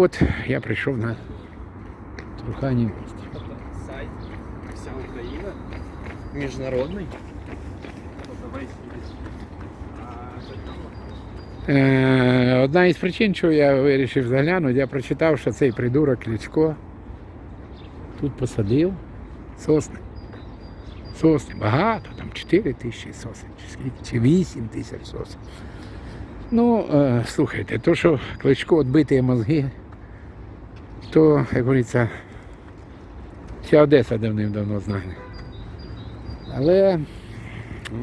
От я прийшов на Труханів. Сайт Вся Україна. Міжнародний. Е, одна із причин, чого я вирішив заглянути, я прочитав, що цей придурок Кличко тут посадив сосни. Сосни багато, там 4 тисячі сосен, чи 8 тисяч сосен. Ну, е, слухайте, то, що Кличко відбитий мозги, то, як говориться, вся Одеса давним-давно знає. Але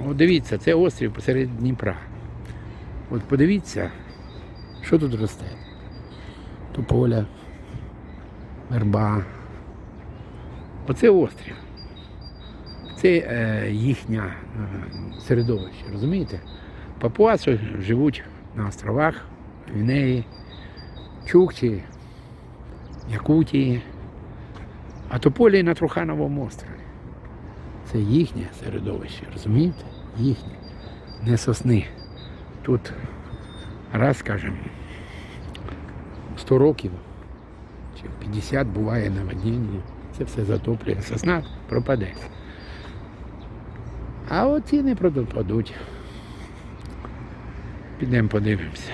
о, дивіться, це острів посеред Дніпра. От подивіться, що тут росте. Тополя, верба. Оце острів. Це е, їхнє е, середовище, розумієте? Папуаси живуть на островах, Гвінеї, Чукчі, Якутії, а тополі на Трухановому острові. Це їхнє середовище, розумієте? Їхнє, не сосни. Тут раз, скажімо, 100 років чи 50 буває наводнення, це все затоплює, сосна пропаде. А от ці не пропадуть. Підемо подивимося.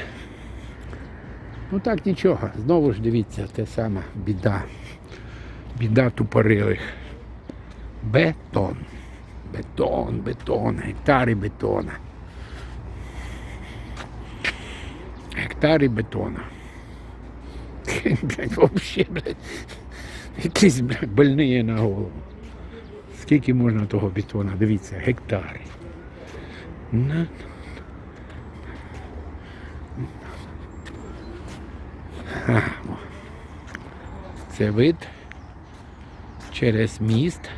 Ну так нічого, знову ж дивіться, те саме біда. Біда тупорилих. Бетон. Бетон, бетон, гектари бетона. Гектари бетона. Блядь, вообще, блядь. Якісь, блядь, больні на голову. Скільки можна того бетона? Дивіться, гектари. На. А, о. Це вид через міст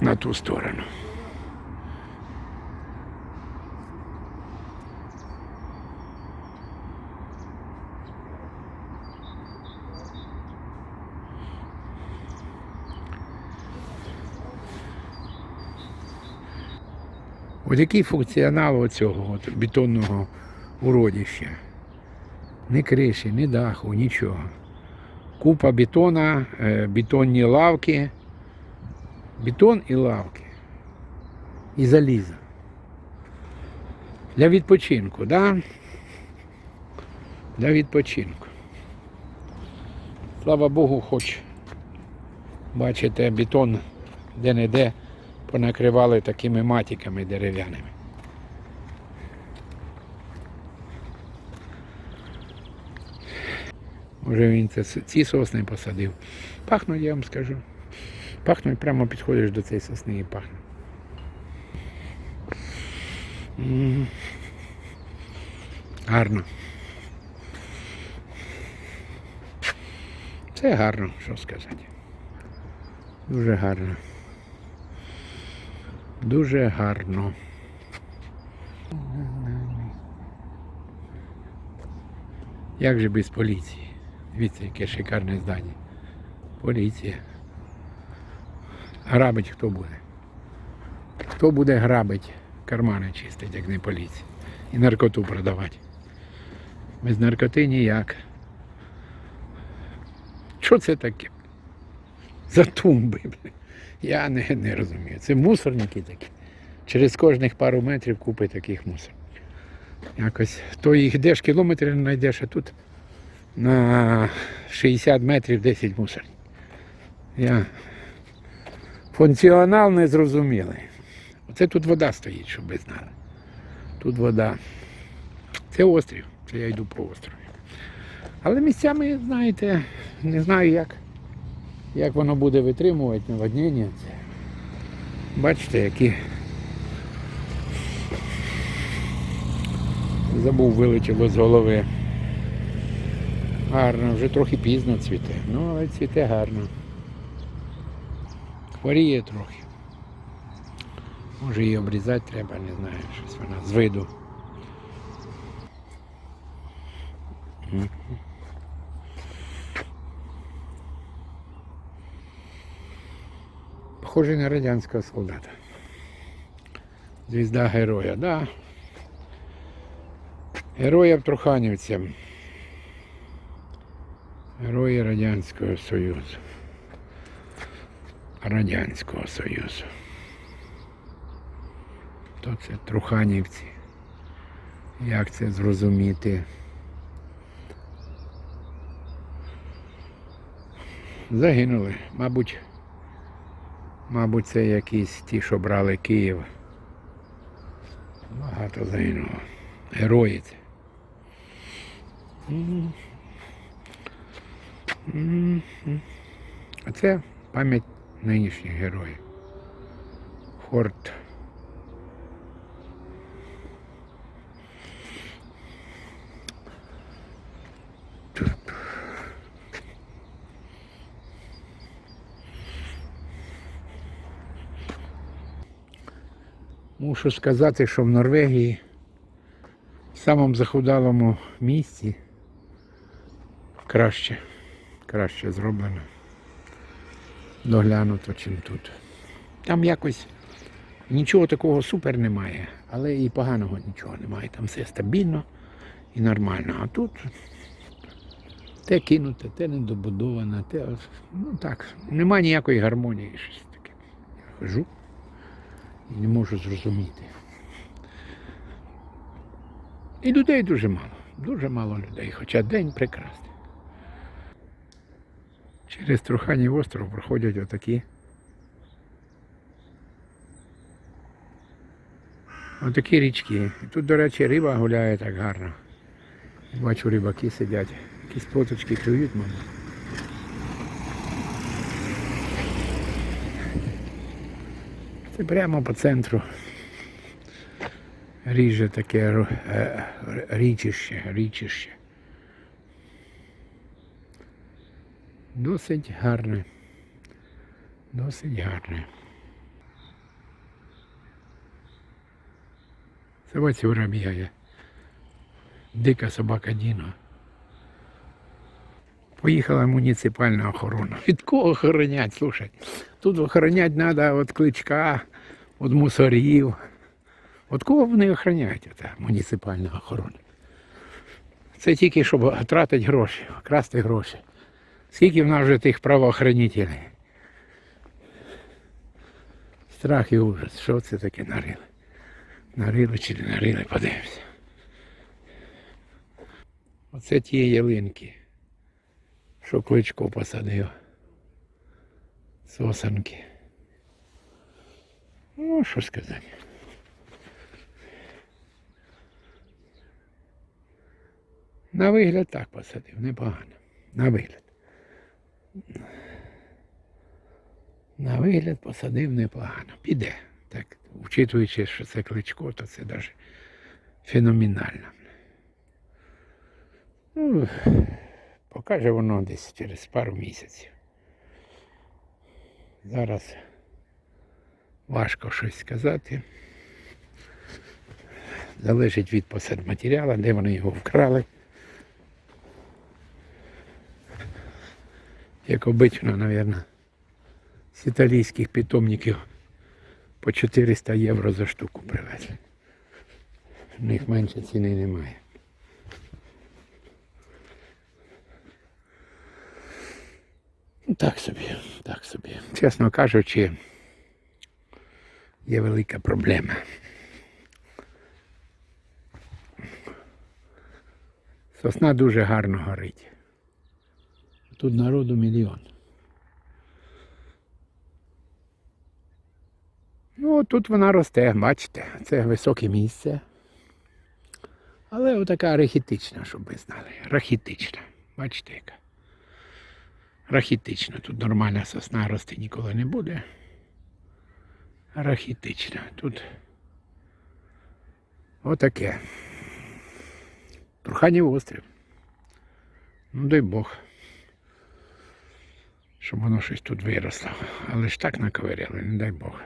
на ту сторону. От який функціонал оцього от бетонного уродища? Ні криші, ні даху, нічого. Купа бетона, е, бетонні лавки. Бетон і лавки. І залізо. Для відпочинку, да? Для відпочинку. Слава Богу, хоч бачите, бетон де-не-де понакривали такими матіками дерев'яними. Може він це, ці сосни посадив. Пахнуть, я вам скажу. Пахнуть, прямо підходиш до цієї сосни і пахне. Гарно. Це гарно, що сказати. Дуже гарно. Дуже гарно. Як же без поліції? Дивіться, яке шикарне здання. Поліція. Грабить хто буде? Хто буде грабить, кармани чистить, як не поліція. І наркоту продавати. Без наркоти ніяк. Що це таке? За тумби. Я не, не розумію. Це мусорники такі. Через кожних пару метрів купи таких мусор. Якось то їх йдеш кілометрів не знайдеш, а тут на 60 метрів 10 мусорів. Я... Функціонал незрозумілий. Оце тут вода стоїть, щоб ви знали. Тут вода. Це острів. Це я йду по острові. Але місцями, знаєте, не знаю як, як воно буде витримувати наводнення. Бачите, які. Забув, вилетіло з голови. Гарно, вже трохи пізно цвіте. Ну, але цвіте гарно. Хворіє трохи. Може її обрізати треба, не знаю, щось вона з виду. Мгм. Похожий на радянського солдата. Звізда героя, да. Героям труханівцям Герої Радянського Союзу. Радянського Союзу. То це Труханівці. Як це зрозуміти? Загинули. Мабуть, мабуть, це якісь ті, що брали Київ. Багато загинуло. Герої це. А це пам'ять нинішніх героїв. Хорт. Мушу сказати, що в Норвегії, в самому захудалому місці, краще, краще зроблено, доглянуто, чим тут. Там якось нічого такого супер немає, але і поганого нічого немає. Там все стабільно і нормально. А тут те кинуте, те недобудоване, те. Ну так, немає ніякої гармонії, щось таке. Я хожу і не можу зрозуміти. І людей дуже мало, дуже мало людей, хоча день прекрасний. Через Труханів остров проходять отакі. Отакі річки. Тут, до речі, риба гуляє так гарно. Бачу, рибаки сидять. Якісь плоточки клюють, мабуть. Це прямо по центру. Ріже таке е, річище, річище. Досить гарне. Досить гарне. Це ось вороб'я. Дика собака Діно. Поїхала муніципальна охорона. Від кого охоронять? Слушай, тут охоронять треба від кличка, від мусорів. От кого вони охороняють, ця муніципальна охорона? Це тільки, щоб тратити гроші, красти гроші. Скільки в нас вже тих правоохранителів? Страх і ужас. Що це таке нарили? Нарили чи не нарили, подивимося. Оце ті ялинки, що кличко посадив. Сосанки. Ну, що сказати. На вигляд так посадив, непогано. На вигляд. На вигляд посадив непогано. Піде. Так, вчитуючи, що це кличко, то це навіть феноменально. Ну, покаже воно десь через пару місяців. Зараз важко щось сказати. Залежить від посадматеріалу, де вони його вкрали. Як обично, мабуть, з італійських питомників по 400 євро за штуку привезли. В них менше ціни немає. Так собі, так собі. Чесно кажучи, є велика проблема. Сосна дуже гарно горить. Тут народу мільйон. Ну, тут вона росте, бачите, це високе місце. Але отака рахітична, щоб ви знали. Рахітична. Бачите яка? Рахітична. Тут нормальна сосна рости ніколи не буде. Рахітична. Тут отаке. Труханів острів. Ну дай Бог. Щоб воно щось тут виросло. Але ж так наковиряли, не дай Бог.